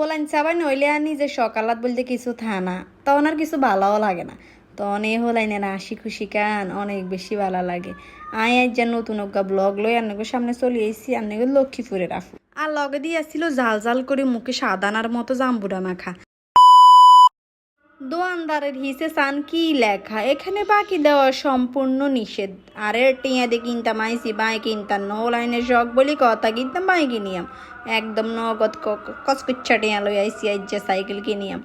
বলান, চাবাই নইলে আনি যে সকালাত বলতে কিছু থানা তখন আর কিছু ভালোও লাগে না। তখন এ না হাসি খুশি কান অনেক বেশি ভালো লাগে। আয় আজ যে নতুন অজ্ঞা ব্লগ লই আন্নাকে সামনে চলে এসেছি আন্নাকে লক্ষ্মীপুরের রাখু আর লগে দিয়ে আসছিল জাল জাল করে মুখে সাদানার মতো জাম্বুরা মাখা। দোয়ানদারের হিসে সান কি লেখা? এখানে বাকি দেওয়া সম্পূর্ণ নিষেধ। আরে টিয়া দিয়ে কিনতাম আইসি বাই কিনতাম নো লাইনের শখ বলি কথা কিনতাম, বাই কিনিয়াম। একদম নগদ কচকুচ্ছা টিয়া লই আইসি আইজা সাইকেল কিনিয়াম।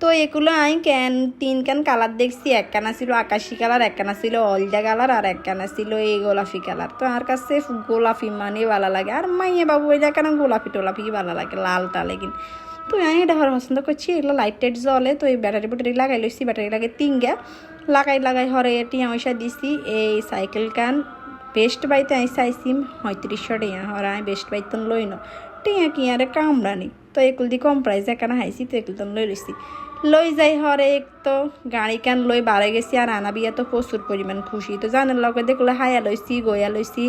তো এগুলো আই ক্যান, তিন ক্যান কালার দেখছি একখানা ছিল আকাশি কালার একখানা ছিল অলদা কালার, আর একখানা ছিল এই গোলাপি কালার। তো আর কাছে গোলাপি মানে ভালো লাগে। আর মাইয়ে বাবু, ওই কেন গোলাপি টোলাপি ভালো লাগে? লাল টালে কিন তো আমি এটা হরে পছন্দ করছি, এগুলো লাইট টাইট জ্বলে তো এই ব্যাটারি ব্যাটারি লাগাই লইছি ব্যাটারি লাগে তিনগা লাগাই লাগাই হরে টিয়া পয়সা দিছি, এই সাইকেল কান বেস্ট বাইতে আমি চাইছি পঁয়ত্রিশশো টিয়া হরে আমি বেস্ট বাইতে লই ন টিয়া কি আরে কামড়ানি? তো এগুলো দিয়ে কম প্রাইস এখানে হাইছি, তো এগুলো লই লইছি। লই যাই হরে এক তো। গাড়ি কান লই বাড়ে গেছি আর আনা বিয়া তো প্রচুর পরিমাণ খুশি। তো জানার লগে দেখলে হায়া লইছি, গয়া লইছি,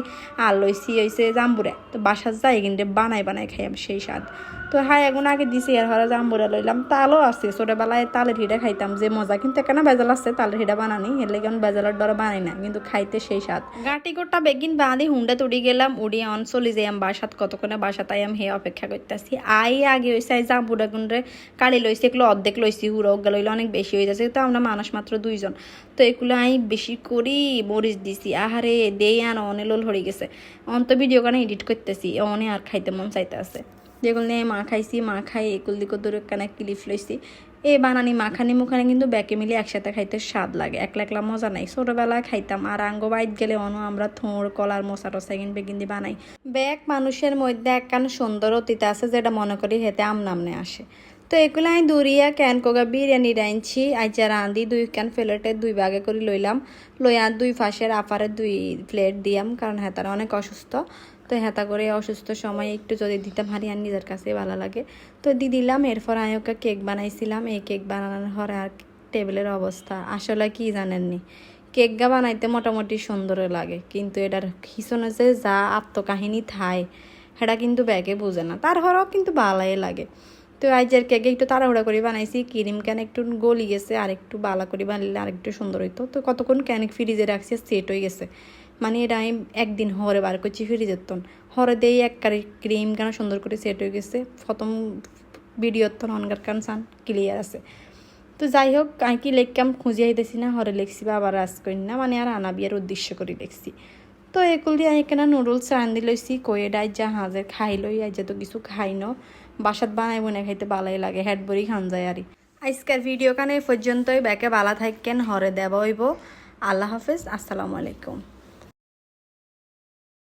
আর লইছি হইছে জাম্বুরে। তো বাসার যাই কিন্তু বানাই বানাই খাইয়াম সেই স্বাদ। তো হাই এখন আগে দিছি আর হরে জাম্বুরা লইলাম। তালও আছে, ছোটবেলায় তালের হিডা খাইতাম যে মজা। কিন্তু এখানে বেজাল আছে, তালের হিডা বানানি, এর লেগে বেজালের ডরে বানাই না, কিন্তু খাইতে সেই স্বাদ। গাটি গোটা বেগিন বাঁধি হুন্ডা তুড়ি গেলাম উড়ি অন চলি যাই আমি বাসাত। কতক্ষণে বাসা তাই আমি হে অপেক্ষা করতেছি। আই আগে হয়েছে আই জাম্বুরা গুনরে কালি লইছি, এগুলো অর্ধেক লইছি। হুড়ো গেল লইলে অনেক বেশি হয়ে যাচ্ছে। তো আমরা মানুষ মাত্র দুইজন। তো এগুলো আমি বেশি করি মরিচ দিছি। আহারে, দেই আর অনে লোল হয়ে গেছে। অন তো ভিডিও কানে এডিট করতেছি। অনে আর খাইতে মন চাইতে আছে যেগুলো নিয়ে মা খাইছি, মা খাই এগুলো দিকে দূরে কানে ক্লিপ লইছি। এই বানানি, মাখানি, মুখানি কিন্তু ব্যাকে মিলে একসাথে খাইতে স্বাদ লাগে। একলা একলা মজা নাই। ছোটবেলায় খাইতাম। আর আঙ্গ বাইত গেলে অন আমরা থোঁড়, কলার, মশা টসা কিনবে, কিনতে বানাই। ব্যাগ মানুষের মধ্যে একখান সুন্দর অতীত আছে যেটা মনে করি হেতে আম নামনে আসে। তো এগুলো আমি দূরিয়া ক্যান কোগা বিরিয়ানি রাঁধছি আইজা রাঁধি দুই ক্যান প্লেটে দুই ভাগে করে লইলাম। লইয়া দুই ফাঁসের আফারে দুই প্লেট দিয়াম, কারণ হ্যাঁ হেতারা অনেক অসুস্থ। তো হেতা করে অসুস্থ সময় একটু যদি দিতাম হারিয়ান নিজের কাছে ভালো লাগে। তো দি দিলাম, এরপর আমি ওকে কেক বানাইছিলাম। এই কেক বানানোর পরে আর টেবিলের অবস্থা আসলে কি জানেননি। কেক গা বানাইতে মোটামুটি সুন্দর লাগে, কিন্তু এটার পিছনে যে যা আত্মকাহিনী থায় সেটা কিন্তু ব্যাগে বুঝে না। তারপরেও কিন্তু ভালাই লাগে। তো আইজের কেকে একটু তাড়াহুড়া করে বানাইছি, ক্রিম ক্যান একটু গলি গেছে, আর একটু বালা করে বানাইলে আর একটু সুন্দর হইতো। তো কতক্ষণ ক্যান ফ্রিজে রাখছি, সেট হয়ে গেছে। মানে এটা আমি একদিন হরে বার করছি ফ্রিজের তন। হরে দেই এক কারি ক্রিম কেন সুন্দর করে সেট হয়ে গেছে। প্রথম ভিডিওর তন অনগার কান সান ক্লিয়ার আছে। তো যাই হোক আমি কি লেখকাম খুঁজে আইতেছি না, হরে লেখছি বা আবার রাজ করি না মানে আর আনা বিয়ার উদ্দেশ্য করে লেখছি। তো এগুলো কেন নুডলস রান্ধি লইছি কয়ে ডাই যা হাজের খাই লই আজ তো কিছু খাই ন। বাসাত বানাই বনে খাইতে ভালোই লাগে হেড বড়ি খান যায় আর আজকের ভিডিও কানে পর্যন্তই ব্যাকে বালা থাকেন হরে দেব হইব আল্লাহ হাফেজ, আসসালামু আলাইকুম।